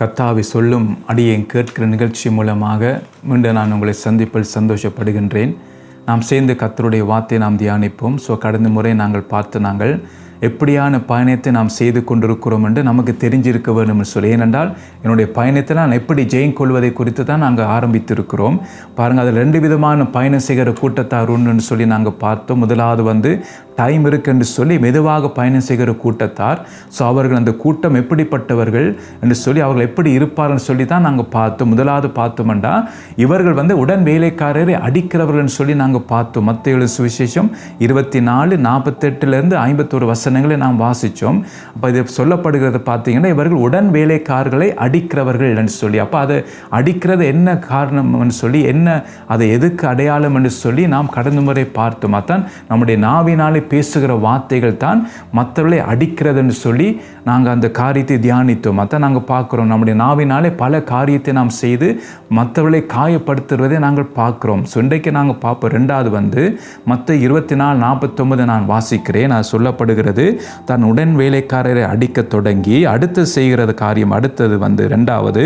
கத்தாவி சொல்லும் அடியேன் கேட்கிற நிகழ்ச்சி மூலமாக மீண்டும் நான் உங்களை சந்திப்பில் சந்தோஷப்படுகின்றேன். நாம் சேர்ந்து கத்தருடைய வார்த்தையை நாம் தியானிப்போம். ஸோ கடந்த முறை நாங்கள் பார்த்து நாங்கள் எப்படியான பயணத்தை நாம் செய்து கொண்டிருக்கிறோம் என்று நமக்கு தெரிஞ்சிருக்க வேண்டும் சொல்லி. ஏனென்றால் என்னுடைய பயணத்தை நான் எப்படி ஜெயம் கொள்வதை குறித்து தான் நாங்கள் ஆரம்பித்திருக்கிறோம். பாருங்கள் அதில் ரெண்டு விதமான பயணம் செய்கிற கூட்டத்தார் ஒன்றுன்னு சொல்லி நாங்கள் பார்த்தோம். முதலாவது வந்து டைம் இருக்குன்னு சொல்லி மெதுவாக பயணம் செய்கிற கூட்டத்தார். ஸோ அவர்கள் அந்த கூட்டம் எப்படிப்பட்டவர்கள் என்று சொல்லி அவர்கள் எப்படி இருப்பார்னு சொல்லி தான் நாங்கள் பார்த்தோம். முதலாவது பார்த்தோம்டா இவர்கள் வந்து உடன் வேலைக்காரரை அடிக்கிறவர்கள்னு சொல்லி நாங்கள் பார்த்தோம். மற்ற சுவிசேஷம் இருபத்தி நாலு நாற்பத்தெட்டுலேருந்து ஐம்பத்தோரு வசனங்களை நாம் வாசித்தோம் அப்போ இது சொல்லப்படுகிறது பார்த்தீங்கன்னா இவர்கள் உடன் வேலைக்காரர்களை அடிக்கிறவர்கள் என்று சொல்லி. அப்போ அதை அடிக்கிறது என்ன காரணம்னு சொல்லி என்ன அதை எதுக்கு அடையாளம் என்று சொல்லி நாம் கடந்த முறை பார்த்தோம். அதான் நம்முடைய நாவினாலே பேசுகிற வார்த்தைகள் தான் மற்றவர்களை அடிக்கிறதுன்னு சொல்லி நாங்கள் அந்த காரியத்தை தியானித்தோம். அதான் நாங்கள் பார்க்குறோம். நம்முடைய நாவினாலே பல காரியத்தை நாம் செய்து மற்றவர்களை காயப்படுத்துவதை நாங்கள் பார்க்குறோம். ஸோ இன்றைக்கு நாங்கள் பார்ப்போம். ரெண்டாவது வந்து மற்ற இருபத்தி நாலு நாற்பத்தொம்பது நான் வாசிக்கிறேன். நான் சொல்லப்படுகிறது தன் உடன் வேலைக்காரரை அடிக்க தொடங்கி அடுத்து செய்கிறது காரியம் அடுத்தது வந்து ரெண்டாவது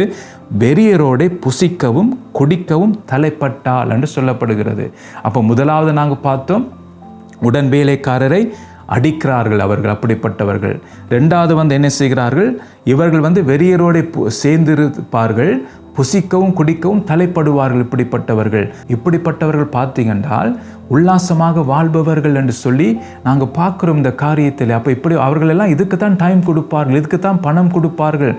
வெறியரோடை புசிக்கவும் குடிக்கவும் தலைப்பட்டால் என்று சொல்லப்படுகிறது. அப்போ முதலாவது நாங்கள் பார்த்தோம் உடன் வேலைக்காரரை அடிக்கிறார்கள் அவர்கள் அப்படிப்பட்டவர்கள். ரெண்டாவது வந்து என்ன செய்கிறார்கள் இவர்கள் வந்து வெறியரோடு சேர்ந்திருப்பார்கள் புசிக்கவும் குடிக்கவும் தலைப்படுவார்கள் இப்படிப்பட்டவர்கள். இப்படிப்பட்டவர்கள் பார்த்தீங்கன்றால் உல்லாசமாக வாழ்பவர்கள் என்று சொல்லி நாங்கள் பார்க்குறோம் இந்த காரியத்தில். அப்போ இப்படி அவர்களெல்லாம் இதுக்கு தான் டைம் கொடுப்பார்கள் இதுக்கு தான் பணம் கொடுப்பார்கள்.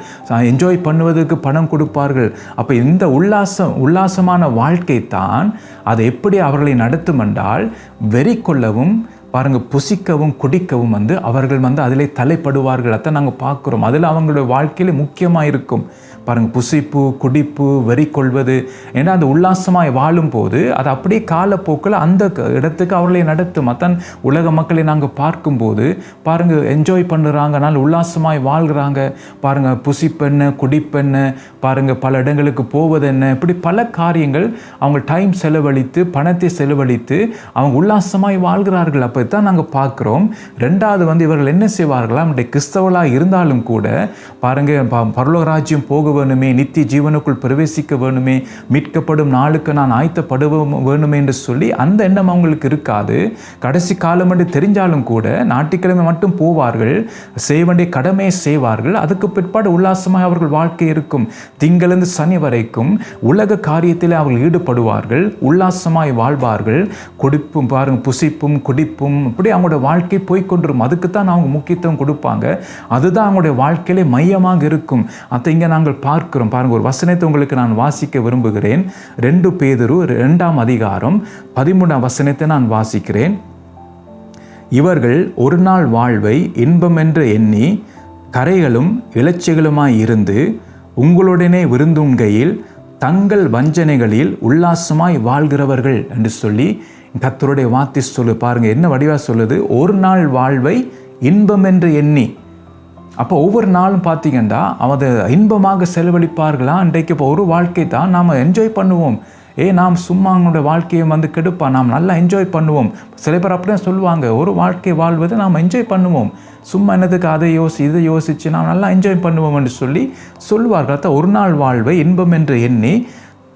என்ஜாய் பண்ணுவதற்கு பணம் கொடுப்பார்கள். அப்போ இந்த உல்லாசம் உல்லாசமான வாழ்க்கை தான் அதை எப்படி அவர்களை நடத்தும் என்றால் வெறி கொள்ளவும் பாருங்கள் புசிக்கவும் குடிக்கவும் வந்து அவர்கள் வந்து அதிலே தலைப்படுவார்கள். அதான் நாங்கள் பார்க்குறோம். அதில் அவங்களுடைய வாழ்க்கையில் முக்கியமாக இருக்கும். பாருங்கள் புசிப்பு குடிப்பு வெறி கொள்வது ஏன்னா அந்த உல்லாசமாய் வாழும்போது அது அப்படியே காலப்போக்கில் அந்த இடத்துக்கு அவர்களை நடத்தும். அதான் உலக மக்களை நாங்கள் பார்க்கும்போது பாருங்கள் என்ஜாய் பண்ணுறாங்க நல்ல உல்லாசமாய் வாழ்கிறாங்க. பாருங்கள் புசிப்பெண்ண குடிப்பெண்ண பாருங்கள் பல இடங்களுக்கு போவது என்ன இப்படி பல காரியங்கள் அவங்க டைம் செலவழித்து பணத்தை செலவழித்து அவங்க உல்லாசமாய் வாழ்கிறார்கள். அப்போ தான் நாங்கள் பார்க்குறோம். ரெண்டாவது வந்து இவர்கள் என்ன செய்வார்களா நம்முடைய கிறிஸ்தவளாக இருந்தாலும் கூட பாருங்கள் பரலோக ராஜ்யம் போக வேணுமே நித்திய ஜீவனுக்குள் பிரவேசிக்க வேணுமே மீட்கப்படும் நாளுக்கு நான் ஆயத்தப்பட வேணுமே என்று சொல்லி அந்த எண்ணம் அவங்களுக்கு இருக்காது. கடைசி காலம் என்று தெரிஞ்சாலும் கூட ஞாயிற்றுக்கிழமை மட்டும் போவார்கள் செய்ய வேண்டிய கடமையை செய்வார்கள் அதுக்கு பிற்பாடு உல்லாசமாக அவர்கள் வாழ்க்கை இருக்கும். திங்களிருந்து சனி வரைக்கும் உலக காரியத்தில் அவர்கள் ஈடுபடுவார்கள் உல்லாசமாய் வாழ்வார்கள். குடிப்பும் பாருங்க புசிப்பும் குடிப்பும் அப்படி அவங்களோட வாழ்க்கை போய்கொண்டிருக்கும் அதுக்கு தான் அவங்க முக்கியத்துவம் கொடுப்பாங்க. அதுதான் அவங்களுடைய வாழ்க்கையிலே மையமாக இருக்கும். அதை இங்கே நாங்கள் பார்க்கிறோம். பாருங்கள் ஒரு வசனத்தை உங்களுக்கு நான் வாசிக்க விரும்புகிறேன். ரெண்டு பேதரு ரெண்டாம் அதிகாரம் பதிமூணாம் வசனத்தை நான் வாசிக்கிறேன். இவர்கள் ஒரு நாள் வாழ்வை இன்பம் என்று எண்ணி கரைகளும் இலச்சிகளுமாய் இருந்து உங்களுடனே விருந்துண்கையில் தங்கள் வஞ்சனைகளில் உல்லாசமாய் வாழ்கிறவர்கள் என்று சொல்லி கத்தருடைய வார்த்தை சொல்லு. பாருங்கள் என்ன வடிவாக சொல்லுது? ஒரு நாள் வாழ்வை இன்பம் என்று எண்ணி. அப்போ ஒவ்வொரு நாளும் பார்த்தீங்கன்னா அதை இன்பமாக செலவழிப்பார்களா? அன்றைக்கு இப்போ ஒரு வாழ்க்கை தான் நாம் என்ஜாய் பண்ணுவோம். ஏ நாம் சும்மா அவங்களோட வாழ்க்கையை வந்து கெடுப்பா? நாம் நல்லா என்ஜாய் பண்ணுவோம். சில பேர் அப்படியே சொல்லுவாங்க. ஒரு வாழ்க்கை வாழ்வதை நாம் என்ஜாய் பண்ணுவோம். சும்மா என்னதுக்கு அதை யோசி இதை யோசித்து நாம் நல்லா என்ஜாய் பண்ணுவோம் என்று சொல்லி சொல்லுவார்கள். அதான் ஒரு நாள் வாழ்வை இன்பம் என்று எண்ணி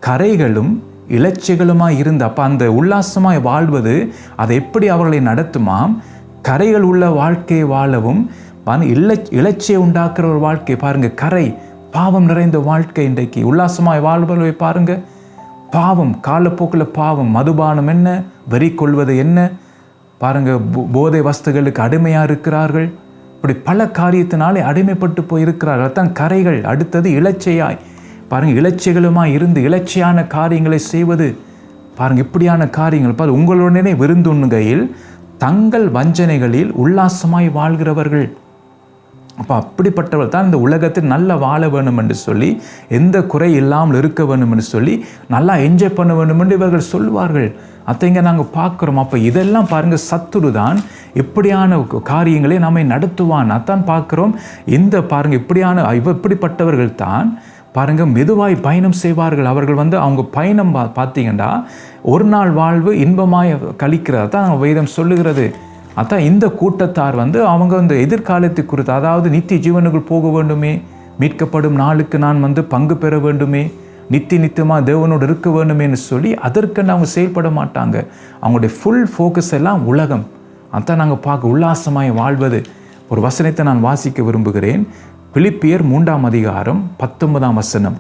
கரைகளும் இலச்சிகளுமாய் இருந்து அப்போ அந்த உல்லாசமாய் வாழ்வது அதை எப்படி அவர்களை நடத்துமாம்? கரைகள் உள்ள வாழ்க்கையை வாழவும் பாருங்க இல இலச்சியை உண்டாக்குற ஒரு வாழ்க்கை பாருங்கள் கரை பாவம் நிறைந்த வாழ்க்கை இன்றைக்கு. உல்லாசமாய் வாழ்வதை பாருங்கள் பாவம் காலப்போக்கில் பாவம். மதுபானம் என்ன? வெறி கொள்வது என்ன? பாருங்கள் போதை வஸ்துகளுக்கு அடிமையாக இருக்கிறார்கள். இப்படி பல காரியத்தினாலே அடிமைப்பட்டு போய் இருக்கிறார்கள் தான் கரைகள் அடுத்தது இலச்சையாய் பாருங்கள் இலச்சைகளுமாய் இருந்து இலச்சையான காரியங்களை செய்வது பாருங்கள் இப்படியான காரியங்கள். பாரு உங்களுடனே விருந்துண்ணுகையில் தங்கள் வஞ்சனைகளில் உல்லாசமாய் வாழ்கிறவர்கள். அப்போ அப்படிப்பட்டவர் தான் இந்த உலகத்தில் நல்லா வாழ வேணும் என்று சொல்லி எந்த குறை இல்லாமல் இருக்க வேணும் என்று சொல்லி நல்லா என்ஜாய் பண்ண வேண்டும் என்று இவர்கள் சொல்வார்கள். அத்தைங்க நாங்கள் பார்க்குறோம். அப்போ இதெல்லாம் பாருங்கள் சத்துரு தான் இப்படியான காரியங்களை நம்மை நடத்துவான். அதான் பார்க்குறோம். இந்த பாருங்கள் இப்படியான இவ இப்படிப்பட்டவர்கள் தான் பாருங்கள் மெதுவாய் பயணம் செய்வார்கள். அவர்கள் வந்து அவங்க பயணம் பா பார்த்தீங்கன்னா ஒரு நாள் வாழ்வு இன்பமாய் கழிக்கிறது தான் வேதம் சொல்லுகிறது. அதான் இந்த கூட்டத்தார் வந்து அவங்க இந்த எதிர்காலத்தை குறித்து அதாவது நித்திய ஜீவனுக்குள் போக வேண்டுமே மீட்கப்படும் நாளுக்கு நான் வந்து பங்கு பெற வேண்டுமே நித்தி நித்தியமாக தேவனோடு இருக்க வேண்டுமேன்னு சொல்லி அதற்கென்று அவங்க செயல்பட மாட்டாங்க. அவங்களுடைய ஃபுல் ஃபோக்கஸ் எல்லாம் உலகம். அதான் நாங்கள் பார்க்க உல்லாசமாய் வாழ்வது. ஒரு வசனத்தை நான் வாசிக்க விரும்புகிறேன். பிலிப்பியர் மூன்றாம் அதிகாரம் பத்தொன்பதாம் வசனம்.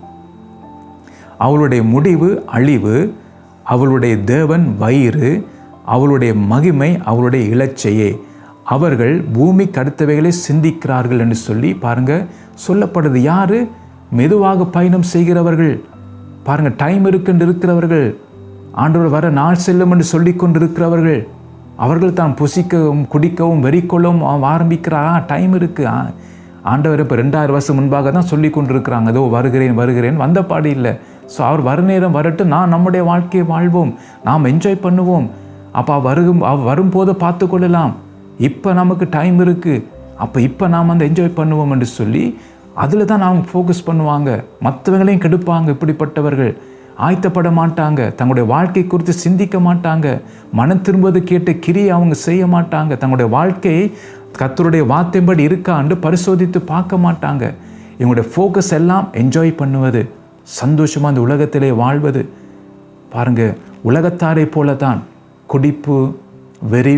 அவளுடைய முடிவு அழிவு அவளுடைய தேவன் வயிறு அவளுடைய மகிமை அவளுடைய இலச்சையே. அவர்கள் பூமி கடுத்தவைகளை சிந்திக்கிறார்கள் என்று சொல்லி பாருங்க சொல்லப்படுது யாரு? மெதுவாக பயணம் செய்கிறவர்கள். பாருங்க டைம் இருக்குன்னு இருக்கிறவர்கள். ஆண்டவர் வர நாள் செல்லும் என்று சொல்லி கொண்டிருக்கிறவர்கள். அவர்கள் தான் புசிக்கவும் குடிக்கவும் வெறிக்கொள்ளவும் ஆரம்பிக்கிறா டைம் இருக்கு. ஆ, ஆண்டவர் இப்போ ரெண்டாயிரம் வருஷம் முன்பாக தான் சொல்லி கொண்டிருக்கிறாங்க. ஏதோ வருகிறேன் வருகிறேன். வந்த பாடு இல்லை. ஸோ அவர் வர நேரம் வரட்டும். நான் நம்முடைய வாழ்க்கையை வாழ்வோம். நாம் என்ஜாய் பண்ணுவோம். அப்போ வரும் அவ வரும்போது பார்த்து கொள்ளலாம் இப்போ நமக்கு டைம் இருக்குது அப்போ இப்போ நாம் வந்து என்ஜாய் பண்ணுவோம் என்று சொல்லி அதில் தான் நாம் ஃபோக்கஸ் பண்ணுவாங்க. மற்றவங்களையும் கெடுப்பாங்க இப்படிப்பட்டவர்கள். ஆயத்தப்பட மாட்டாங்க. தங்களுடைய வாழ்க்கை குறித்து சிந்திக்க மாட்டாங்க. மனம் திரும்புவது கேட்ட கிரியை அவங்க செய்ய மாட்டாங்க. தங்களுடைய வாழ்க்கையை கத்தருடைய வார்த்தைப்படி இருக்கான்னு பரிசோதித்து பார்க்க மாட்டாங்க. இவங்களுடைய ஃபோக்கஸ் எல்லாம் என்ஜாய் பண்ணுவது. சந்தோஷமாக அந்த உலகத்திலே வாழ்வது. பாருங்கள் உலகத்தாரை போல தான் குடிப்பு வெறி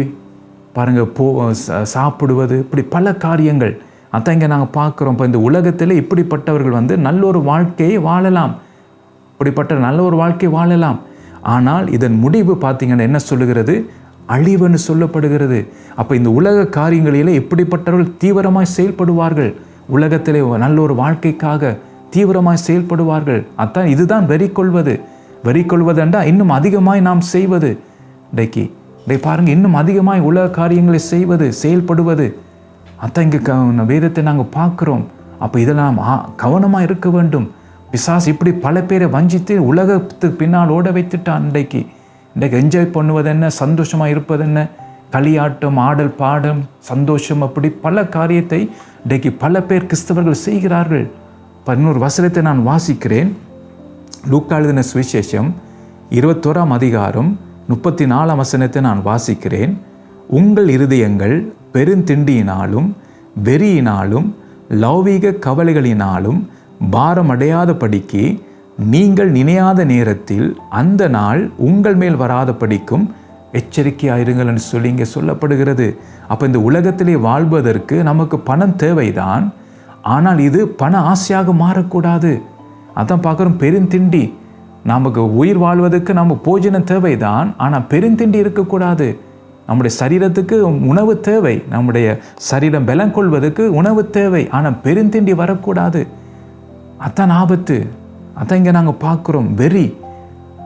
பாருங்கள் போ சாப்பிடுவது இப்படி பல காரியங்கள். அதான் இங்கே நாங்கள் பார்க்குறோம். இப்போ இந்த உலகத்தில் இப்படிப்பட்டவர்கள் வந்து நல்ல ஒரு வாழ்க்கையை வாழலாம். இப்படிப்பட்ட நல்ல ஒரு வாழ்க்கை வாழலாம். ஆனால் இதன் முடிவு பார்த்தீங்கன்னா என்ன சொல்லுகிறது? அழிவுன்னு சொல்லப்படுகிறது. அப்போ இந்த உலக காரியங்களில் இப்படிப்பட்டவர்கள் தீவிரமாக செயல்படுவார்கள். உலகத்திலே நல்ல ஒரு வாழ்க்கைக்காக தீவிரமாக செயல்படுவார்கள். அதான் இதுதான் வெறி கொள்வது வெறி கொள்வதுண்டா இன்னும் அதிகமாய் நாம் செய்வது. இன்றைக்கு. இதை பாருங்க இன்னும் அதிகமாய் உலக காரியங்களை செய்வது செயல்படுவது. அதான் இங்கே க வேதத்தை நாங்கள் பார்க்குறோம். அப்போ இதெல்லாம் கவனமாக இருக்க வேண்டும். பிசாஸ் இப்படி பல பேரை வஞ்சித்து உலகத்துக்கு பின்னால் ஓட வைத்துட்டான் இன்றைக்கு. இன்றைக்கு என்ஜாய் பண்ணுவது என்ன? சந்தோஷமாக இருப்பது என்ன? களியாட்டம் ஆடல் பாடம் சந்தோஷம் அப்படி பல காரியத்தை இன்றைக்கு பல பேர் கிறிஸ்தவர்கள் செய்கிறார்கள். பதினோரு வசனத்தை நான் வாசிக்கிறேன். லூக்கா எழுதின சுவிசேஷம் இருபத்தோராம் அதிகாரம் முப்பத்தி நாலாம் வசனத்தை நான் வாசிக்கிறேன். உங்கள் இருதயங்கள் பெருந்திண்டியினாலும் வெறியினாலும் லௌவீக கவலைகளினாலும் பாரமடையாதபடிக்கு நீங்கள் நினையாத நேரத்தில் அந்த நாள் உங்கள் மேல் வராதபடிக்கும் எச்சரிக்கையாயிருங்கள் என்று சொல்லி இங்கே சொல்லப்படுகிறது. அப்போ இந்த உலகத்திலே வாழ்வதற்கு நமக்கு பணம் தேவைதான். ஆனால் இது பண ஆசையாக மாறக்கூடாது. அதான் பார்க்குறோம் பெருந்திண்டி. நமக்கு உயிர் வாழ்வதற்கு நம்ம போஜனம் தேவைதான் ஆனால் பெருந்திண்டி இருக்கக்கூடாது. நம்முடைய சரீரத்துக்கு உணவு தேவை நம்முடைய சரீரம் பலம் கொள்வதற்கு உணவு தேவை ஆனால் பெருந்திண்டி வரக்கூடாது. அதான் ஆபத்து. அதான் இங்கே நாங்கள் பார்க்குறோம் வெறி.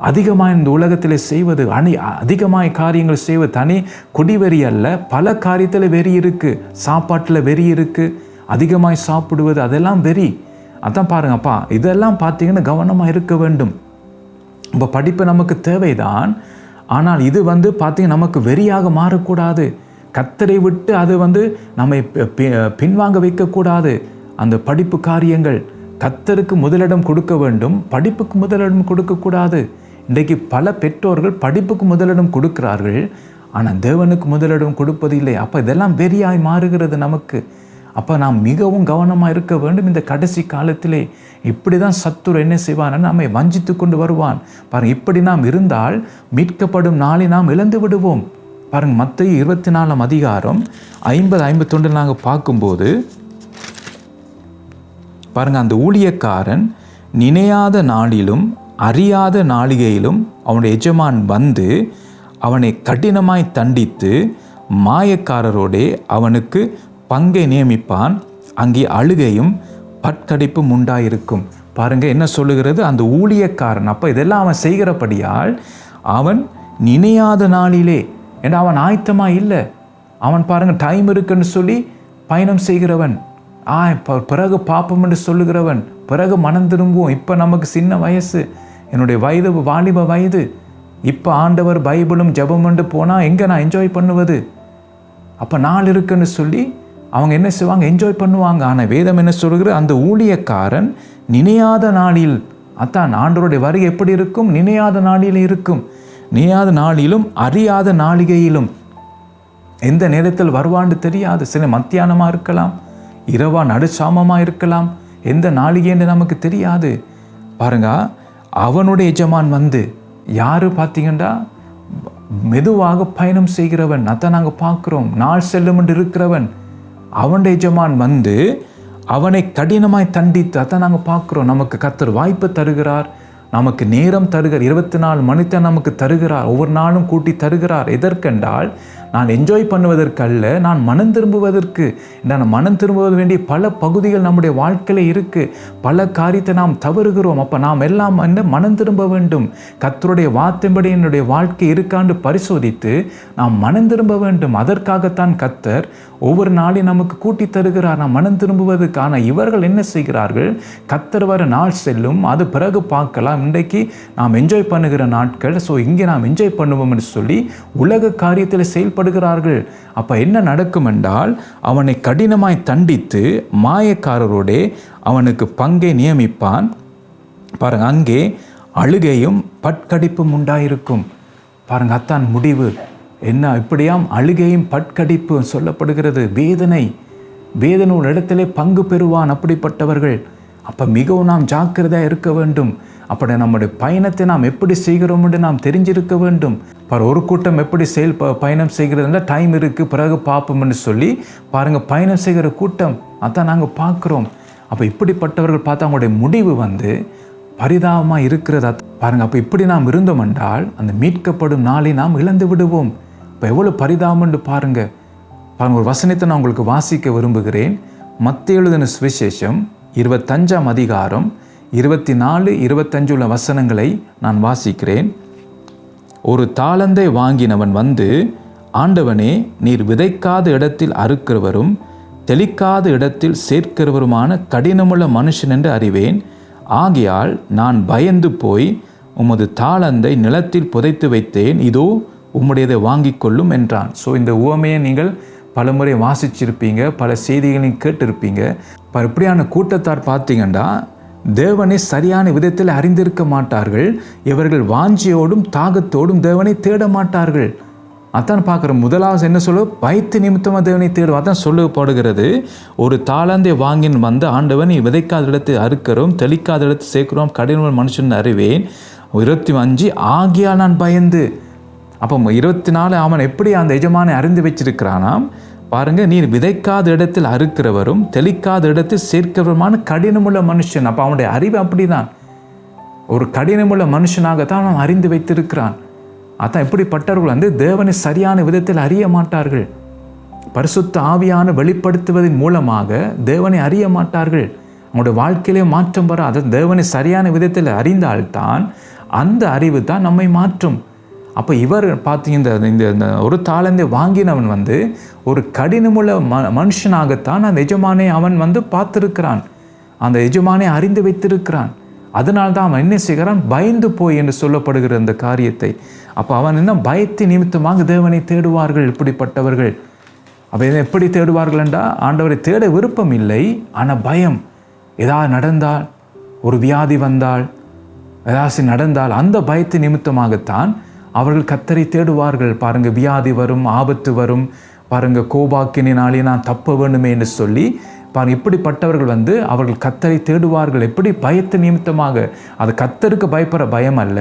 அதிகமாக இந்த உலகத்தில் செய்வது அணி அதிகமாக காரியங்கள் செய்வது தனி குடிவெறி அல்ல. பல காரியத்தில் வெறி இருக்குது சாப்பாட்டில் வெறி இருக்குது அதிகமாக சாப்பிடுவது அதெல்லாம் வெறி. அதான் பாருங்கப்பா இதெல்லாம் பார்த்தீங்கன்னா கவனமாக இருக்க வேண்டும். இப்போ படிப்பு நமக்கு தேவைதான். ஆனால் இது வந்து பார்த்தீங்கன்னா நமக்கு வெறியாக மாறக்கூடாது. கத்தரை விட்டு அது வந்து நம்மை பி- பின்வாங்க வைக்கக்கூடாது. அந்த படிப்பு காரியங்கள் கத்தருக்கு முதலிடம் கொடுக்க வேண்டும். படிப்புக்கு முதலிடம் கொடுக்கக்கூடாது. இன்றைக்கு பல பெற்றோர்கள் படிப்புக்கு முதலிடம் கொடுக்கிறார்கள். ஆனால் தேவனுக்கு முதலிடம் கொடுப்பதில்லை. அப்போ இதெல்லாம் வெறியாய் மாறுகிறது நமக்கு. அப்போ நாம் மிகவும் கவனமாக இருக்க வேண்டும். இந்த கடைசி காலத்திலே இப்படி தான் சத்துரு என்ன செய்வான் நம்மை வஞ்சித்து கொண்டு வருவான். பாருங்க இப்படி நாம் இருந்தால் மீட்கப்படும் நாளை நாம் இழந்து விடுவோம். பாருங்க மற்ற இருபத்தி நாலாம் அதிகாரம் ஐம்பது ஐம்பத்தொன்று நாங்கள் பார்க்கும்போது பாருங்க அந்த ஊழியக்காரன் நினையாத நாளிலும் அறியாத நாளிகையிலும் அவனுடைய எஜமான் வந்து அவனை கடினமாய் தண்டித்து மாயக்காரரோடே அவனுக்கு பங்கை நியமிப்பான் அங்கே அழுகையும் பட்கடிப்பும் உண்டாயிருக்கும். பாருங்க என்ன சொல்லுகிறது? அந்த ஊழியக்காரன் அப்போ இதெல்லாம் அவன் செய்கிறபடியால் அவன் நினையாத நாளிலே ஏன்னா அவன் ஆயத்தமாக இல்லை? அவன் பாருங்க டைம் இருக்குன்னு சொல்லி பயணம் செய்கிறவன். ஆ ப- பிறகு பார்ப்போம் என்று சொல்லுகிறவன். பிறகு மனம் திரும்புவோம். இப்போ நமக்கு சின்ன வயசு. என்னுடைய வயது வாலிப வயது. இப்போ ஆண்டவர் பைபிளும் ஜெபம் என்று போனால் எங்கே நான் என்ஜாய் பண்ணுவது? அப்போ நாள் இருக்குன்னு சொல்லி அவங்க என்ன செய்வாங்க? என்ஜாய் பண்ணுவாங்க. ஆனால் வேதம் என்ன சொல்கிற அந்த ஊழியக்காரன் நினையாத நாளில் அத்தான் ஆண்டவருடைய வருகை எப்படி இருக்கும்? நினையாத நாளில் இருக்கும். நினையாத நாளிலும் அறியாத நாளிகையிலும். எந்த நேரத்தில் வருவான்னு தெரியாது. சில மத்தியானமாக இருக்கலாம் இரவா நடுச்சாமமாக இருக்கலாம். எந்த நாளிகைன்னு நமக்கு தெரியாது. பாருங்க அவனுடைய எஜமான் வந்து யார் பார்த்தீங்கன்னா மெதுவாக பயணம் செய்கிறவன். அதான் நாங்கள் பார்க்குறோம். நாள் செல்லும் என்று இருக்கிறவன். அவன் எஜமான் வந்து அவனை கடினமாய் தண்டித்து அதை நாங்கள் பார்க்குறோம் நமக்கு கத்தர் வாய்ப்பு தருகிறார் நமக்கு நேரம் தருகிறார் இருபத்தி நாலு மணித்தான் நமக்கு தருகிறார் ஒவ்வொரு நாளும் கூட்டி தருகிறார். எதற்கென்றால் நான் என்ஜாய் பண்ணுவதற்கு அல்ல நான் மனம் திரும்புவதற்கு நான் மனம் திரும்புவது வேண்டிய பல பகுதிகள் நம்முடைய வாழ்க்கையில் இருக்குது பல காரியத்தை நாம் தவறுகிறோம். அப்போ நாம் எல்லாம் என்ன? மனம் திரும்ப வேண்டும். கத்தருடைய வார்த்தைப்படி என்னுடைய வாழ்க்கை இருக்காண்டு பரிசோதித்து நாம் மனம் திரும்ப வேண்டும். அதற்காகத்தான் கத்தர் ஒவ்வொரு நாளையும் நமக்கு கூட்டி தருகிறார் நாம் மனம் திரும்புவதற்கான இவர்கள் என்ன செய்கிறார்கள்? கத்தர் வர நாள் செல்லும் அது பிறகு பார்க்கலாம். இன்றைக்கு நாம் என்ஜாய் பண்ணுகிற நாட்கள் ஸோ இங்கே நாம் என்ஜாய் பண்ணுவோம் என்று சொல்லி உலக காரியத்தில் செயல்படுகிறார்கள். அப்போ என்ன நடக்கும் என்றால் அவனை கடினமாய் தண்டித்து மாயக்காரரோடே அவனுக்கு பங்கை நியமிப்பான். பாருங்க அங்கே அழுகையும் பட்கடிப்பும் உண்டாயிருக்கும். பாருங்க அத்தான் முடிவு. என்ன இப்படியாம் அழுகையும் பட்கடிப்பு சொல்லப்படுகிறது? வேதனை. வேதனை ஒரு இடத்திலே பங்கு பெறுவான் அப்படிப்பட்டவர்கள். அப்போ மிகவும் நாம் ஜாக்கிரதையாக இருக்க வேண்டும். அப்படி நம்முடைய பயணத்தை நாம் எப்படி செய்கிறோம் என்று நாம் தெரிஞ்சிருக்க வேண்டும். பார் ஒரு கூட்டம் எப்படி செயல் ப பயணம் செய்கிறதுனா டைம் இருக்குது பிறகு பார்ப்போம்னு சொல்லி பாருங்கள் பயணம் செய்கிற கூட்டம் அதான் நாங்கள் பார்க்குறோம். அப்போ இப்படிப்பட்டவர்கள் பார்த்தா அவங்களுடைய முடிவு வந்து பரிதாபமாக இருக்கிறதா? பாருங்கள் அப்போ இப்படி நாம் இருந்தோம் என்றால் அந்த மீட்கப்படும் நாளை நாம் இழந்து விடுவோம். இப்போ எவ்வளோ பரிதாபம்னு பாருங்க. பாருங்க ஒரு வசனத்தை நான் உங்களுக்கு வாசிக்க விரும்புகிறேன். மத்திய எழுதின சுவிசேஷம் இருபத்தஞ்சாம் அதிகாரம் இருபத்தி நாலு இருபத்தஞ்சு உள்ள வசனங்களை நான் வாசிக்கிறேன். ஒரு தாளந்தை வாங்கினவன் வந்து ஆண்டவனே நீர் விதைக்காத இடத்தில் அறுக்கிறவரும் தெளிக்காத இடத்தில் சேர்க்கிறவருமான கடினமுள்ள மனுஷன் என்று அறிவேன். ஆகையால் நான் பயந்து போய் உமது தாளந்தை நிலத்தில் புதைத்து வைத்தேன். இதோ உம்முடையதை வாங்கிக் கொள்ளும் என்றான். ஸோ இந்த உவமையை நீங்கள் பலமுறை வாசிச்சிருப்பீங்க பல செய்திகளையும் கேட்டிருப்பீங்க. இப்போ இப்படியான கூட்டத்தார் பார்த்தீங்கன்னா தேவனை சரியான விதத்தில் அறிந்திருக்க மாட்டார்கள். இவர்கள் வாஞ்சியோடும் தாகத்தோடும் தேவனை தேட மாட்டார்கள். அதான் பார்க்குற முதலாவது என்ன சொல்ல பயத்து நிமித்தமாக தேவனை தேடும் அதான் சொல்லப்படுகிறது ஒரு தாளந்தை வாங்கின் வந்த ஆண்டவன் நீ விதைக்காத இடத்தை அறுக்கிறோம் தெளிக்காத இடத்தை சேர்க்கிறோம் கடினமான மனுஷன் அறிவேன். இருபத்தி அஞ்சு ஆகியால் நான் பயந்து. அப்போ இருபத்தி நாலு அவன் எப்படி அந்த எஜமானை அறிந்து வச்சிருக்கிறானாம்? பாருங்க நீர் விதைக்காத இடத்தில் அறுக்கிறவரும் தெளிக்காத இடத்தில் சேர்க்கிறவருமான கடினமுள்ள மனுஷன். அப்போ அவனுடைய அறிவு அப்படிதான். ஒரு கடினமுள்ள மனுஷனாகத்தான் அவன் அறிந்து வைத்திருக்கிறான். அதான் இப்படிப்பட்டவர்கள் வந்து தேவனை சரியான விதத்தில் அறிய மாட்டார்கள். பரிசுத்த ஆவியான வெளிப்படுத்துவதன் மூலமாக தேவனை அறிய மாட்டார்கள். அவங்களுடைய வாழ்க்கையிலே மாற்றம் வர அதை தேவனை சரியான விதத்தில் அறிந்தால்தான் அந்த அறிவு தான் நம்மை மாற்றும். அப்போ இவர் பார்த்தீங்க இந்த இந்த இந்த ஒரு தாளந்தை வாங்கினவன் வந்து ஒரு கடினமுள்ள ம மனுஷனாகத்தான் அந்த எஜமானை அவன் வந்து பார்த்துருக்கிறான். அந்த எஜமானை அறிந்து வைத்திருக்கிறான். அதனால தான் அவன் என்ன செய்கிறான்? பயந்து போய் என்று சொல்லப்படுகிற அந்த காரியத்தை. அப்போ அவன் என்ன பயத்தை நிமித்தமாக தேவனை தேடுவார்கள் இப்படிப்பட்டவர்கள்? அப்போ இதை எப்படி தேடுவார்கள் என்றால் ஆண்டவரை தேட விருப்பம் இல்லை ஆனால் பயம். ஏதாவது நடந்தால் ஒரு வியாதி வந்தால் ஏதாச்சும் நடந்தால் அந்த பயத்து நிமித்தமாகத்தான் அவர்கள் கத்தரை தேடுவார்கள். பாருங்க வியாதி வரும் ஆபத்து வரும். பாருங்க கோபாக்கினாலே நான் தப்ப வேண்டுமே என்று சொல்லி பாருங்க இப்படிப்பட்டவர்கள் வந்து அவர்கள் கத்தரை தேடுவார்கள். எப்படி? பயத்து நிமித்தமாக. அது கத்தருக்கு பயப்படுற பயம் அல்ல.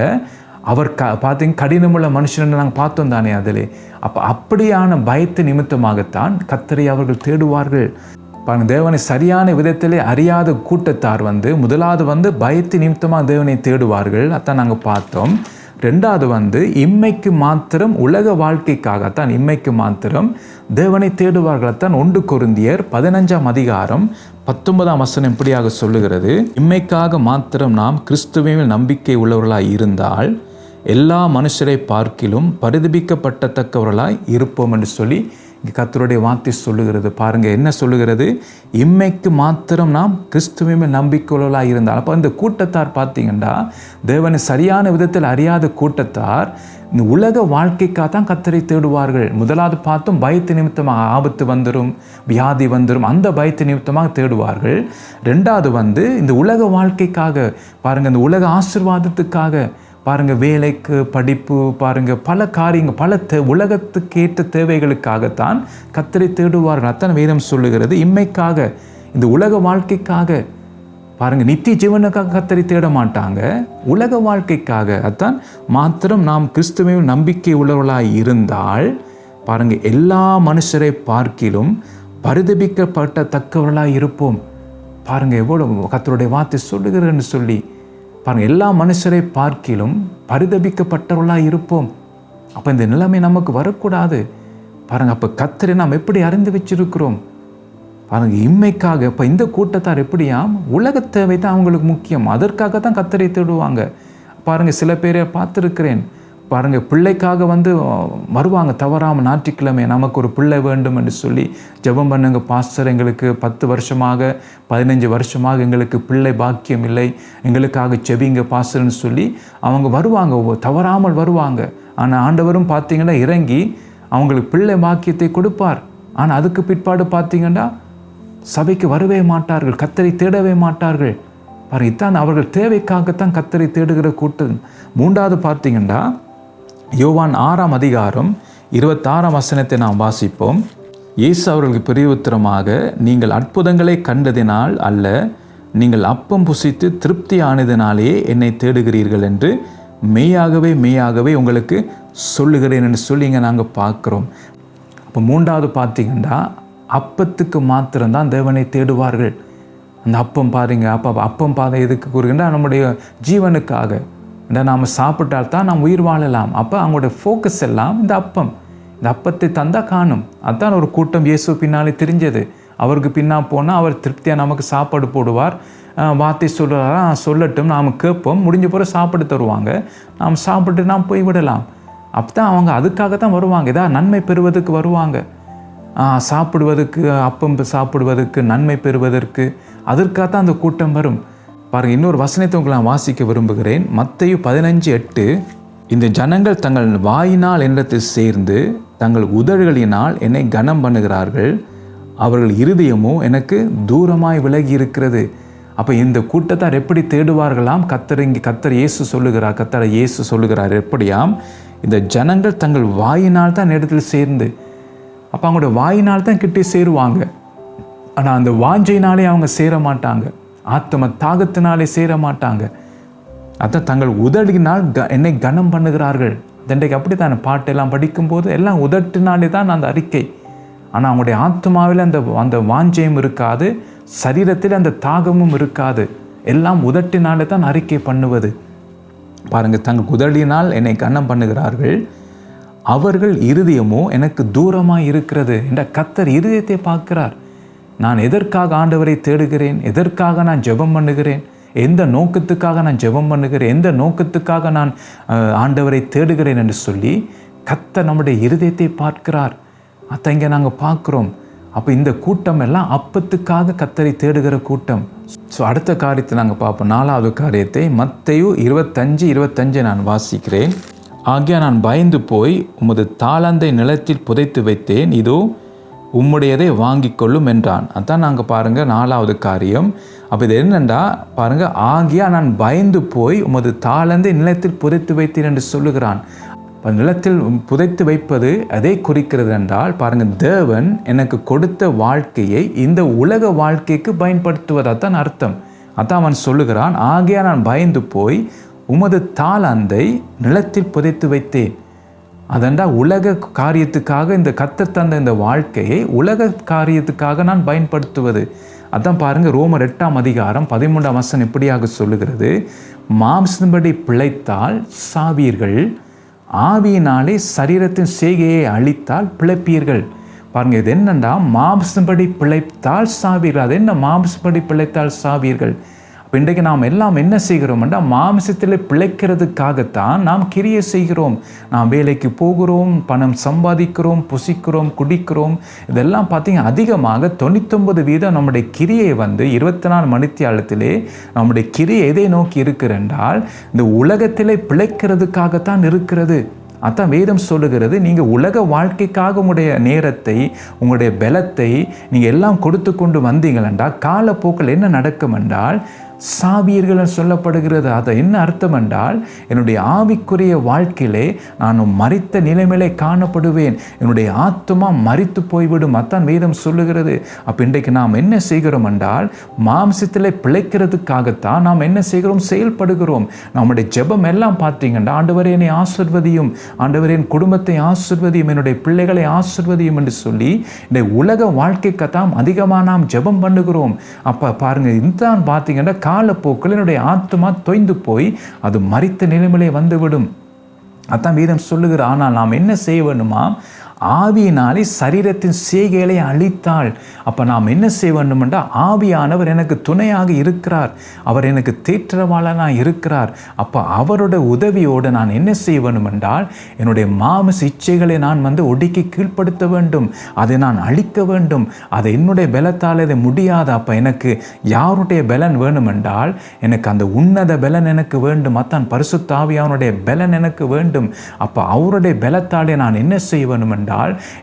அவர் க பார்த்தீங்க கடினமுள்ள மனுஷன் நாங்கள் பார்த்தோம் தானே அதிலே. அப்போ அப்படியான பயத்து நிமித்தமாகத்தான் கத்தரை அவர்கள் தேடுவார்கள். பாருங்க தேவனை சரியான விதத்திலே அறியாத கூட்டத்தார் வந்து முதலாவது வந்து பயத்து நிமித்தமாக தேவனை தேடுவார்கள். அதான் நாங்கள் பார்த்தோம். ரெண்டாவது வந்து இம்மைக்கு மாத்திரம் உலக வாழ்க்கைக்காகத்தான் இம்மைக்கு மாத்திரம் தேவனை தேடுவார்கள்தான். ஒன்று கொருந்தியர் பதினஞ்சாம் அதிகாரம் பத்தொன்பதாம் வசனம் இப்படியாக சொல்லுகிறது இம்மைக்காக மாத்திரம் நாம் கிறிஸ்துவில் நம்பிக்கை உள்ளவர்களாய் இருந்தால் எல்லா மனுஷரை பார்க்கிலும் பரிதபிக்கப்பட்டத்தக்கவர்களாய் இருப்போம் என்று சொல்லி கத்தருடைய வார்த்தை சொல்லுகிறது. பாருங்கள் என்ன சொல்லுகிறது? இம்மைக்கு மாத்திரம் நாம் கிறிஸ்துவையுமே நம்பிக்கையுள்ளவர்களாக இருந்தால். அப்போ இந்த கூட்டத்தார் பார்த்தீங்கன்னா தேவனை சரியான விதத்தில் அறியாத கூட்டத்தார் இந்த உலக வாழ்க்கைக்காக தான் கத்தரை தேடுவார்கள். முதலாவது பார்த்தும் பயத்து நிமித்தமாக ஆபத்து வந்துடும் வியாதி வந்துடும் அந்த பயத்து நிமித்தமாக தேடுவார்கள். ரெண்டாவது வந்து இந்த உலக வாழ்க்கைக்காக பாருங்கள் இந்த உலக ஆசிர்வாதத்துக்காக பாருங்கள் வேலைக்கு படிப்பு பாருங்கள் பல காரியங்கள் பல தே உலகத்துக்கேற்ற தேவைகளுக்காகத்தான் கத்தரை தேடுவார்கள். அத்தனை வேதம் சொல்லுகிறது. இம்மைக்காக இந்த உலக வாழ்க்கைக்காக பாருங்கள் நித்திய ஜீவனுக்காக கத்தரி தேட மாட்டாங்க. உலக வாழ்க்கைக்காக அதான் மாத்திரம் நாம் கிறிஸ்துவையும் நம்பிக்கை உள்ளவர்களாய் இருந்தால் பாருங்கள் எல்லா மனுஷரை பார்க்கிலும் பரிதபிக்கப்பட்ட தக்கவர்களாக இருப்போம். பாருங்கள் எவ்வளோ கத்தருடைய வார்த்தை சொல்லுகிறேன்னு சொல்லி பாருங்கள் எல்லா மனுஷரை பார்க்கிலும் பரிதபிக்கப்பட்டவர்களாக இருப்போம். அப்போ இந்த நிலைமை நமக்கு வரக்கூடாது. பாருங்கள் அப்போ கத்தரை நாம் எப்படி அறிந்து வச்சிருக்கிறோம்? பாருங்கள் இம்மைக்காக இப்போ இந்த கூட்டத்தார் எப்படியாம் உலக தேவை தான் அவங்களுக்கு முக்கியம். அதற்காக தான் கத்தரை தேடுவாங்க. பாருங்கள் சில பேரை பார்த்துருக்கிறேன். பாருங்க பிள்ளைக்காக வந்து வருவாங்க. தவறாமல் ஞாயிற்றுக்கிழமை நமக்கு ஒரு பிள்ளை வேண்டும் என்று சொல்லி ஜெபம் பண்ணுங்க. பாஸ்டர் எங்களுக்கு பத்து வருஷமாக பதினஞ்சு வருஷமாக எங்களுக்கு பிள்ளை பாக்கியம் இல்லை. எங்களுக்காக செவிங்க பாஸ்டர்னு சொல்லி அவங்க வருவாங்க. ஒவ்வொரு- தவறாமல் வருவாங்க. ஆனால் ஆண்டவரும் பார்த்தீங்கன்னா இறங்கி அவங்களுக்கு பிள்ளை பாக்கியத்தை கொடுப்பார். ஆனால் அதுக்கு பிற்பாடு பார்த்தீங்கன்னா சபைக்கு வரவே மாட்டார்கள். கத்தரை தேடவே மாட்டார்கள். பாருங்க இத்தான் அவர்கள் தேவைக்காகத்தான் கத்தரை தேடுகிற கூட்டம். மூன்றாவது பார்த்தீங்கன்னா யோவான் ஆறாம் அதிகாரம் இருபத்தாறாம் வசனத்தை நாம் வாசிப்போம். இயேசு அவர்களுக்கு பிரிவுத்தரமாக நீங்கள் அற்புதங்களை கண்டதினால் அல்ல நீங்கள் அப்பம் புசித்து திருப்தி ஆனதினாலே என்னை தேடுகிறீர்கள் என்று மெய்யாகவே மெய்யாகவே உங்களுக்கு சொல்லுகிறேன் என்று சொல்லி இங்கே நாங்கள் பார்க்குறோம். அப்போ மூன்றாவது பார்த்தீங்கன்னா அப்பத்துக்கு மாத்திரம்தான் தேவனை தேடுவார்கள். அந்த அப்பம் பாருங்க அப்போ அப்பம் பாதை எதுக்கு கூறுகின்றா? நம்முடைய ஜீவனுக்காக. இந்த நாம் சாப்பிட்டால் தான் நாம் உயிர் வாழலாம். அப்போ அவங்களோட ஃபோக்கஸ் எல்லாம் இந்த அப்பம். இந்த அப்பத்தை தந்தால் காணும். அதான் ஒரு கூட்டம் இயேசு பின்னாலே தெரிஞ்சது. அவருக்கு பின்னா போனால் அவர் திருப்தியாக நமக்கு சாப்பாடு போடுவார். வார்த்தை சொல்கிறாரா சொல்லட்டும் நாம் கேட்போம். முடிஞ்ச பிறகு சாப்பிட்டு தருவாங்க. நாம் சாப்பிட்டு நாம் போய் விடலாம். அப்போ தான் அவங்க அதுக்காக தான் வருவாங்க. ஏதாவது நன்மை பெறுவதற்கு வருவாங்க. சாப்பிடுவதற்கு அப்பம் சாப்பிடுவதற்கு நன்மை பெறுவதற்கு அதற்காக தான் அந்த கூட்டம் வரும். பாருங்க இன்னொரு வசனத்தை உங்களை நான் வாசிக்க விரும்புகிறேன். மத்தையும் பதினஞ்சு எட்டு இந்த ஜனங்கள் தங்கள் வாயினால் என்னத்தில் சேர்ந்து தங்கள் உதடுகளினால் என்னை கனம் பண்ணுகிறார்கள். அவர்கள் இருதயமும் எனக்கு தூரமாய் விலகி இருக்கிறது. அப்போ இந்த கூட்டத்தார் எப்படி தேடுவார்களாம்? கத்தரங்கி இங்கே கத்தர் இயேசு சொல்லுகிறார் கத்தரை இயேசு சொல்லுகிறார் எப்படியாம்? இந்த ஜனங்கள் தங்கள் வாயினால் தான் இடத்தில் சேர்ந்து அப்போ அவங்களோட வாயினால் தான் கிட்டே சேருவாங்க. ஆனால் அந்த வாஞ்சையினாலே அவங்க சேர மாட்டாங்க. ஆத்தம தாகத்தினாலே சேர மாட்டாங்க அதான் தங்கள் உதடினால் க என்னை கனம் பண்ணுகிறார்கள். தண்டைக்கு அப்படி தான் பாட்டெல்லாம் படிக்கும்போது எல்லாம் உதட்டினாலே தான் அந்த அறிக்கை. ஆனால் அவங்களுடைய ஆத்மாவில் அந்த அந்த வாஞ்சையும் இருக்காது சரீரத்தில் அந்த தாகமும் இருக்காது. எல்லாம் உதட்டினாலே தான் அறிக்கை பண்ணுவது. பாருங்கள் தங்கள் உதடினால் என்னை கனம் பண்ணுகிறார்கள். அவர்கள் இருதயமோ எனக்கு தூரமாக இருக்கிறது. என்ற கத்தர் இருதயத்தை பார்க்கிறார். நான் எதற்காக ஆண்டவரை தேடுகிறேன்? எதற்காக நான் ஜெபம் பண்ணுகிறேன்? எந்த நோக்கத்துக்காக நான் ஜெபம் பண்ணுகிறேன்? எந்த நோக்கத்துக்காக நான் ஆண்டவரை தேடுகிறேன் என்று சொல்லி கத்த நம்முடைய இருதயத்தை பார்க்கிறார். அத்தை இங்கே நாங்கள் பார்க்குறோம். அப்போ இந்த கூட்டம் எல்லாம் அப்பத்துக்காக கத்தரை தேடுகிற கூட்டம். ஸோ அடுத்த காரியத்தை நாங்கள் பார்ப்போம். நாலாவது காரியத்தை மத்தையு இருபத்தஞ்சு இருபத்தஞ்சை நான் வாசிக்கிறேன். ஆகிய நான் பயந்து போய் உமது தாளந்தை நிலத்தில் புதைத்து வைத்தேன். இதோ உம்முடையதை வாங்கி கொள்ளும் என்றான். அதான் நாங்கள் பாருங்கள் நாலாவது காரியம். அப்போ இது என்னென்னா பாருங்கள் ஆகியா நான் பயந்து போய் உமது தாளந்தை நிலத்தில் புதைத்து வைத்தேன் என்று சொல்லுகிறான். நிலத்தில் புதைத்து வைப்பது அதை குறிக்கிறது என்றால் பாருங்கள் தேவன் எனக்கு கொடுத்த வாழ்க்கையை இந்த உலக வாழ்க்கைக்கு பயன்படுத்துவதாக தான் அர்த்தம். அதான் அவன் சொல்லுகிறான் ஆகியா நான் பயந்து போய் உமது தாளந்தை நிலத்தில் புதைத்து வைத்தேன். அதெண்டா உலக காரியத்துக்காக இந்த கத்தர் தந்த இந்த வாழ்க்கையை உலக காரியத்துக்காக நான் பயன்படுத்துவது. அதான் பாருங்க ரோமர் எட்டாம் அதிகாரம் பதிமூன்றாம் வசனம் இப்படியாக சொல்லுகிறது? மாம்சம்படி பிழைத்தால் சாவீர்கள் ஆவியினாலே சரீரத்தின் செய்கையை அழித்தால் பிழைப்பீர்கள். பாருங்க இது என்னண்டா? மாம்சம்படி பிழைத்தால் சாவீர்கள். அது என்ன? மாம்சம்படி பிழைத்தால் சாவீர்கள். இப்போ இன்றைக்கு நாம் எல்லாம் என்ன செய்கிறோம்னா மாமிசத்தில் பிழைக்கிறதுக்காகத்தான் நாம் கிரியை செய்கிறோம். நாம் வேலைக்கு போகிறோம் பணம் சம்பாதிக்கிறோம் புசிக்கிறோம் குடிக்கிறோம். இதெல்லாம் பார்த்தீங்கன்னா அதிகமாக தொண்ணூத்தொம்பது வீதம் நம்முடைய கிரியை வந்து இருபத்தி நாலு மணித்தியாலத்திலே நம்முடைய கிரியை எதை நோக்கி இருக்கிறென்றால் இந்த உலகத்திலே பிழைக்கிறதுக்காகத்தான் இருக்கிறது. அதான் வேதம் சொல்லுகிறது நீங்கள் உலக வாழ்க்கைக்காக உங்களுடைய நேரத்தை உங்களுடைய பலத்தை நீங்கள் எல்லாம் கொடுத்து கொண்டு வந்தீங்களென்றால் காலப்போக்கில் என்ன நடக்கும் என்றால் சாவீர்கள் சொல்லப்படுகிறது. அது என்ன அர்த்தம் என்றால் என்னுடைய ஆவிக்குரிய வாழ்க்கையிலே நான் மறித்த நிலைமையிலே காணப்படுவேன். என்னுடைய ஆத்மா மறித்து போய்விடும் அத்தான் வேதம் சொல்லுகிறது. அப்போ இன்றைக்கு நாம் என்ன செய்கிறோம் என்றால் மாம்சத்திலே பிழைக்கிறதுக்காகத்தான் நாம் என்ன செய்கிறோம்? செயல்படுகிறோம். நம்முடைய ஜெபம் எல்லாம் பார்த்தீங்கன்னா ஆண்டவரே என்னை ஆசிர்வதியும் ஆண்டவரே என் குடும்பத்தை ஆசிர்வதியும் என்னுடைய பிள்ளைகளை ஆசிர்வதியும் என்று சொல்லி இந்த உலக வாழ்க்கைக்கு அதிகமாக நாம் ஜெபம் பண்ணுகிறோம். அப்போ பாருங்கள் இதுதான் பார்த்தீங்கன்னா காலப்போக்கில் என்னுடைய ஆத்மா தொய்ந்து போய் அது மறித்த நிலைமையிலே வந்துவிடும். அதான் வீரம் சொல்லுகிற ஆனால் நாம் என்ன செய்ய வேண்டுமா ஆவியினாலே சரீரத்தின் செய்கைகளை அழித்தாள். அப்போ நாம் என்ன செய்ய வேண்டும் என்றால் ஆவியானவர் எனக்கு துணையாக இருக்கிறார். அவர் எனக்கு தேற்றவாளனாக இருக்கிறார். அப்போ அவரோட உதவியோடு நான் என்ன செய்ய வேண்டும் என்றால் என்னுடைய மாமச இச்சைகளை நான் வந்து ஒடுக்கி கீழ்ப்படுத்த வேண்டும். அதை நான் அழிக்க வேண்டும். அதை என்னுடைய பலத்தால் இதை முடியாது. அப்போ எனக்கு யாருடைய பலன் வேணும் என்றால் எனக்கு அந்த உன்னத பலன் எனக்கு வேண்டும். அத்தான் பரிசுத்தாவியானுடைய பலன் எனக்கு வேண்டும். அப்போ அவருடைய பலத்தாலே நான் என்ன செய்ய வேண்டும் என்றால்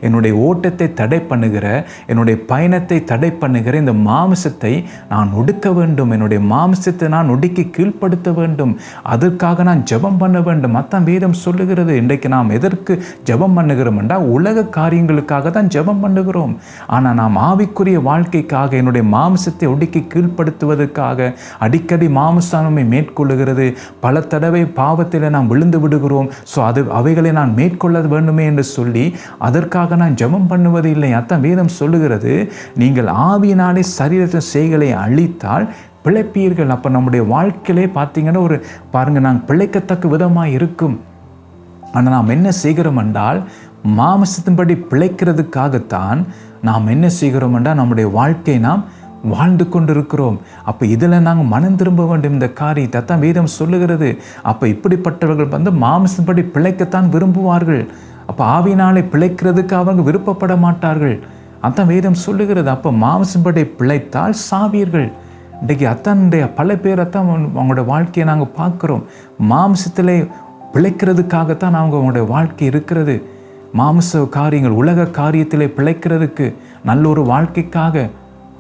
என்னுடைய ஓட்டத்தை தடை பண்ணுகிற என்னுடைய பயணத்தை தடை பண்ணுகிற இந்த மாமிசத்தை நான் ஒடுக்க வேண்டும். என்னுடைய மாமிசத்தை நான் ஒடுக்கி கீழ்ப்படுத்த வேண்டும். அதற்காக நான் ஜெபம் பண்ண வேண்டும். அத்தான் வேதம் சொல்லுகிறது. இன்றைக்கு நாம் எதற்கு ஜெபம் பண்ணுகிறோம் என்றால் உலக காரியங்களுக்காக தான் ஜெபம் பண்ணுகிறோம். ஆனால் நாம் ஆவிக்குரிய வாழ்க்கைக்காக என்னுடைய மாமிசத்தை ஒடுக்கி கீழ்ப்படுத்துவதற்காக அடிக்கடி மாமிசானமை மேற்கொள்ளுகிறது. பல தடவை பாவத்தில் நாம் விழுந்து விடுகிறோம். ஸோ அது அவைகளை நான் மேற்கொள்ள வேண்டுமே என்று சொல்லி அதற்காக நான் ஜெபம் பண்ணுவது இல்லை. அத்தான் வேதம் சொல்லுகிறது நீங்கள் ஆவியினாலே சரீரத்தின் செய்களை அழித்தால் பிழைப்பீர்கள். அப்போ நம்முடைய வாழ்க்கையிலே பார்த்தீங்கன்னா ஒரு பாருங்கள் நாங்கள் பிழைக்கத்தக்க விதமாக இருக்கும். ஆனால் நாம் என்ன செய்கிறோம் என்றால் மாமசத்தின்படி பிழைக்கிறதுக்காகத்தான் நாம் என்ன செய்கிறோம் என்றால் நம்முடைய வாழ்க்கை நாம் வாழ்ந்து கொண்டிருக்கிறோம். அப்போ இதில் நாங்கள் மனம் திரும்ப வேண்டும் இந்த காரியத்தை. தான் வேதம் சொல்லுகிறது. அப்போ இப்படிப்பட்டவர்கள் வந்து மாமசத்தின்படி பிழைக்கத்தான் விரும்புவார்கள். அப்போ ஆவினாலே பிழைக்கிறதுக்கு அவங்க விருப்பப்பட மாட்டார்கள். அதான் வேதம் சொல்லுகிறது. அப்போ மாமிசம்படி பிழைத்தால் சாவீர்கள். இன்றைக்கி அத்தனுடைய பல பேர் அத்தான் அவங்களோட வாழ்க்கையை நாங்கள் பார்க்குறோம். மாம்சத்திலே பிழைக்கிறதுக்காகத்தான் அவங்க அவங்களுடைய வாழ்க்கை இருக்கிறது. மாம்ச காரியங்கள் உலக காரியத்திலே பிழைக்கிறதுக்கு நல்ல ஒரு வாழ்க்கைக்காக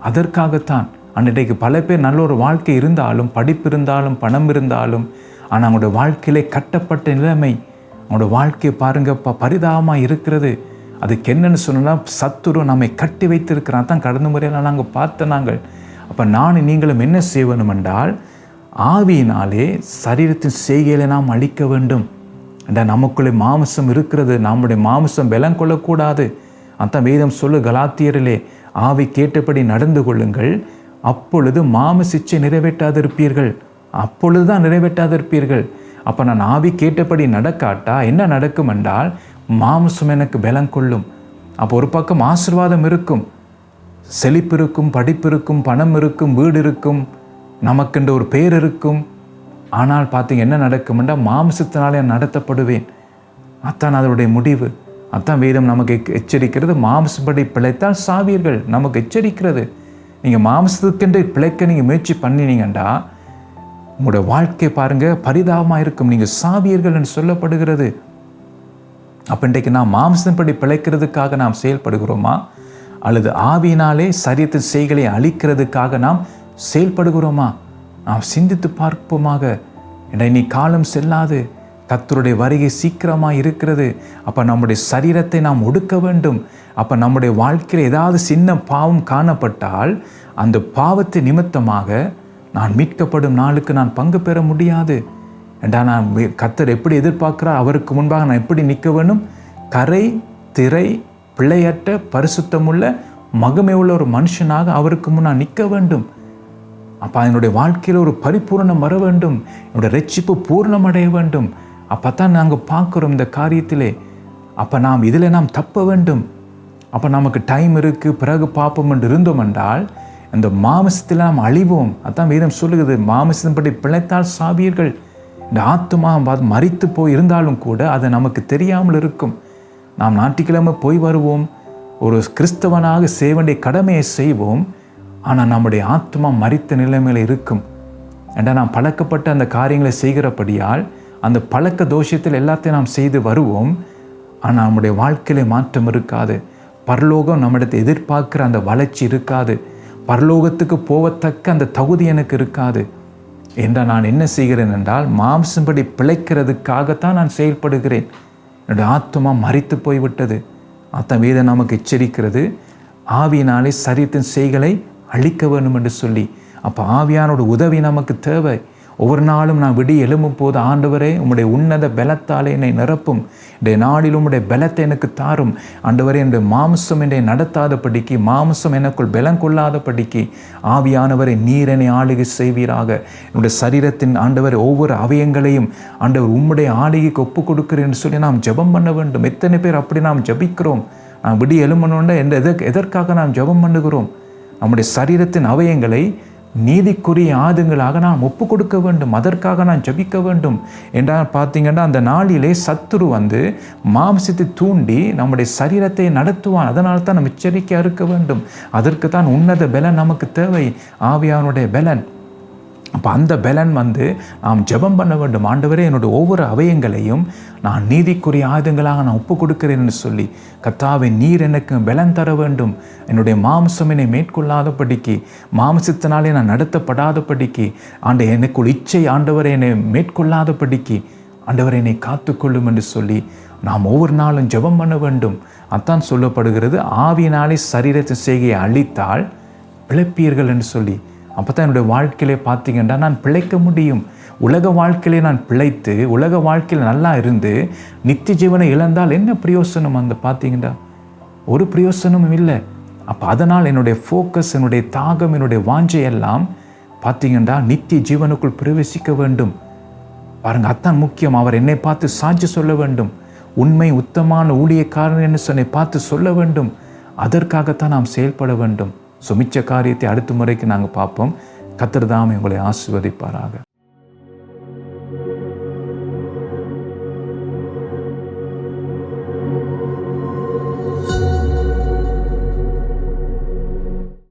அதற்காகத்தான். அன்றைக்கு பல பேர் நல்ல ஒரு வாழ்க்கை இருந்தாலும் படிப்பு இருந்தாலும் பணம் இருந்தாலும் ஆனால் அவங்களோட வாழ்க்கையிலே கட்டப்பட்ட நிலைமை அவங்களோட வாழ்க்கையை பாருங்கப்பா பரிதாபமாக இருக்கிறது. அதுக்கு என்னன்னு சொன்னால் சத்துரு நம்மை கட்டி வைத்திருக்கிறான். தான் கடந்த முறையில் நாங்கள் பார்த்த நாங்கள். அப்போ நான் நீங்களும் என்ன செய்யணும் என்றால் ஆவியினாலே சரீரத்தின் செய்கைகளை நாம் அழிக்க வேண்டும். என்ற நமக்குள்ளே மாமிசம் இருக்கிறது. நம்முடைய மாமிசம் பலம் கொள்ளக்கூடாது. அந்த வேதம் சொல்லு கலாத்தியரிலே ஆவி கேட்டபடி நடந்து கொள்ளுங்கள். அப்பொழுது மாமசிச்சை நிறைவேற்றாதிருப்பீர்கள். அப்பொழுது தான் நிறைவேற்றாதிருப்பீர்கள். அப்போ நான் ஆவி கேட்டபடி நடக்காட்டா என்ன நடக்கும் என்றால் மாம்சம் எனக்கு பலம் கொள்ளும். அப்போ ஒரு பக்கம் ஆசிர்வாதம் இருக்கும். செழிப்பு இருக்கும் படிப்பு இருக்கும் பணம் இருக்கும் வீடு இருக்கும் நமக்கென்று ஒரு பேர் இருக்கும். ஆனால் பார்த்தீங்க என்ன நடக்கும்னா மாம்சத்தினாலே நடத்தப்படுவேன். அத்தான் அதனுடைய முடிவு. அத்தான் வேதம் நமக்கு எச்சரிக்கிறது. மாம்சப்படி பிழைத்தால் சாவீர்கள் நமக்கு எச்சரிக்கிறது. நீங்கள் மாம்சத்துக்கென்று பிழைக்க நீங்கள் முயற்சி பண்ணினீங்கண்டா உங்களுடைய வாழ்க்கை பாருங்க பரிதாபமாக இருக்கும். நீங்கள் சாவியர்கள் என்று சொல்லப்படுகிறது. அப்போ இன்றைக்கு நாம் மாம்சப்படி பிழைக்கிறதுக்காக நாம் செயல்படுகிறோமா? அல்லது ஆவியினாலே சரீரத்தின் செய்களை அழிக்கிறதுக்காக நாம் செயல்படுகிறோமா? நாம் சிந்தித்து பார்ப்போமாக. இன்றை நீ காலம் செல்லாது. கத்தருடைய வருகை சீக்கிரமாக இருக்கிறது. அப்போ நம்முடைய சரீரத்தை நாம் ஒடுக்க வேண்டும். அப்போ நம்முடைய வாழ்க்கையில் ஏதாவது சின்ன பாவம் காணப்பட்டால் அந்த பாவத்தை நிமித்தமாக நான் மீட்கப்படும் நாளுக்கு நான் பங்கு பெற முடியாது. ஏண்டா நான் கத்தர் எப்படி எதிர்பார்க்கிறார்? அவருக்கு முன்பாக நான் எப்படி நிற்க வேணும் கரை திரை பிழையற்ற பரிசுத்தமுள்ள மகமே உள்ள ஒரு மனுஷனாக அவருக்கு முன் நான் நிற்க வேண்டும். அப்போ என்னுடைய வாழ்க்கையில் ஒரு பரிபூரணம் வர வேண்டும். என்னுடைய ரட்சிப்பு பூர்ணமடைய வேண்டும். அப்போ தான் நாங்கள் பார்க்குறோம் இந்த காரியத்திலே. அப்போ நாம் இதில் நாம் தப்ப வேண்டும். அப்போ நமக்கு டைம் இருக்குது பிறகு பார்ப்போம் என்று இருந்தோம் என்றால் அந்த மாமிசத்தில் நாம் அழிவோம். அதான் வேதம் சொல்லுகிறது பற்றி பிழைத்தால் சாவியர்கள். இந்த ஆத்மா வ- மறித்து போய் இருந்தாலும் கூட அது நமக்கு தெரியாமல் இருக்கும். நாம் ஞாயிற்றுக்கிழமை போய் வருவோம். ஒரு கிறிஸ்தவனாக செய்ய வேண்டிய கடமையை செய்வோம். ஆனால் நம்முடைய ஆத்மா மறித்த நிலைமையில் இருக்கும். ஏண்டா நாம் பழக்கப்பட்ட அந்த காரியங்களை செய்கிறபடியால் அந்த பழக்க தோஷத்தில் எல்லாத்தையும் நாம் செய்து வருவோம். ஆனால் நம்முடைய வாழ்க்கையில மாற்றம் இருக்காது. பரலோகம் நம்மிடத்தை எதிர்பார்க்குற அந்த வளர்ச்சி இருக்காது. பரலோகத்துக்கு போகத்தக்க அந்த தகுதி எனக்கு இருக்காது. என்றால் நான் என்ன செய்கிறேன் என்றால் மாம்சம்படி பிழைக்கிறதுக்காகத்தான் நான் செயல்படுகிறேன். என்னுடைய ஆத்மா மறித்து போய்விட்டது. அத்தன் வேதம் நமக்கு எச்சரிக்கிறது. ஆவியினாலே சரீரத்தின் செய்களை அழிக்க வேண்டும் என்று சொல்லி அப்போ ஆவியானோட உதவி நமக்கு தேவை. ஒவ்வொரு நாளும் நான் விடி எழும்பும் போது ஆண்டவரே உம்முடைய உன்னத பலத்தாலே என்னை நிரப்பும். இந்த நாளில் உம்முடைய பலத்தை எனக்கு தாரும். ஆண்டவரே என்னுடைய மாம்சம் என்னை நடத்தாதபடிக்கு மாம்சம் எனக்குள் பலம் கொள்ளாதபடிக்கு ஆவியானவரை நீர் என்னை ஆளுகை செய்வீராக. என்னுடைய சரீரத்தின் ஆண்டவர் ஒவ்வொரு அவயங்களையும் ஆண்டவர் உம்முடைய ஆளுகைக்கு ஒப்பு கொடுக்கிறேன்னு சொல்லி நாம் ஜெபம் பண்ண வேண்டும். எத்தனை பேர் அப்படி நாம் ஜபிக்கிறோம்? நாம் விடி எழும்பணுன்னா எந்த எதற்கு எதற்காக நாம் ஜெபம் பண்ணுகிறோம்? நம்முடைய சரீரத்தின் அவயங்களை நீதிக்குரிய ஆதுங்களாக நாம் ஒப்பு கொடுக்க வேண்டும் அதற்காக நான் ஜபிக்க வேண்டும். என்றால் பார்த்தீங்கன்னா அந்த நாளிலே சத்துரு வந்து மாம்சத்தை தூண்டி நம்முடைய சரீரத்தை நடத்துவான். அதனால் தான் நம்ம எச்சரிக்கையாக இருக்க வேண்டும். அதற்கு தான் உன்னத பலன் நமக்கு தேவை. ஆவியானுடைய பலன். அப்போ அந்த பலன் வந்து நாம் ஜெபம் பண்ண வேண்டும். ஆண்டவரே என்னுடைய ஒவ்வொரு அவயங்களையும் நான் நீதிக்குரிய ஆயுதங்களாக நான் ஒப்பு கொடுக்கிறேன் என்று சொல்லி கத்தாவை நீர் எனக்கு பலன் தர வேண்டும். என்னுடைய மாம்சம் என்னை மேற்கொள்ளாதபடிக்கு மாம்சத்தினாலே நான் நடத்தப்படாதபடிக்கு ஆண்ட எனக்குள் இச்சை ஆண்டவரை என்னை மேற்கொள்ளாதபடிக்கு ஆண்டவர் என்னை காத்துக்கொள்ளும் என்று சொல்லி நாம் ஒவ்வொரு நாளும் ஜெபம் பண்ண வேண்டும். அதான் சொல்லப்படுகிறது ஆவியினாலே சரீரத்தின் செய்கையை அழித்தால் பிழைப்பீர்கள் என்று சொல்லி அப்போ தான் என்னுடைய வாழ்க்கையிலே பார்த்தீங்கன்னா நான் பிழைக்க முடியும். உலக வாழ்க்கையிலே நான் பிழைத்து உலக வாழ்க்கையில் நல்லா இருந்து நித்திய ஜீவனை இழந்தால் என்ன பிரயோசனம் அந்த பார்த்தீங்கன்னா? ஒரு பிரயோசனமும் இல்லை. அப்போ அதனால் என்னுடைய ஃபோக்கஸ் என்னுடைய தாகம் என்னுடைய வாஞ்சை எல்லாம் பார்த்தீங்கன்னா நித்திய ஜீவனுக்குள் பிரவேசிக்க வேண்டும். பாருங்க அதான் முக்கியம். அவர் என்னை பார்த்து சாட்சி சொல்ல வேண்டும். உண்மை உத்தமான ஊழியக்காரன் என்று சொன்னை பார்த்து சொல்ல வேண்டும். அதற்காகத்தான் நாம் செயல்பட வேண்டும். சுமிச்ச காரியத்தை அடுத்த முறைக்கு நாங்கள் பார்ப்போம். கத்திரதாமே உங்களை ஆசிர்வதிப்பாராக.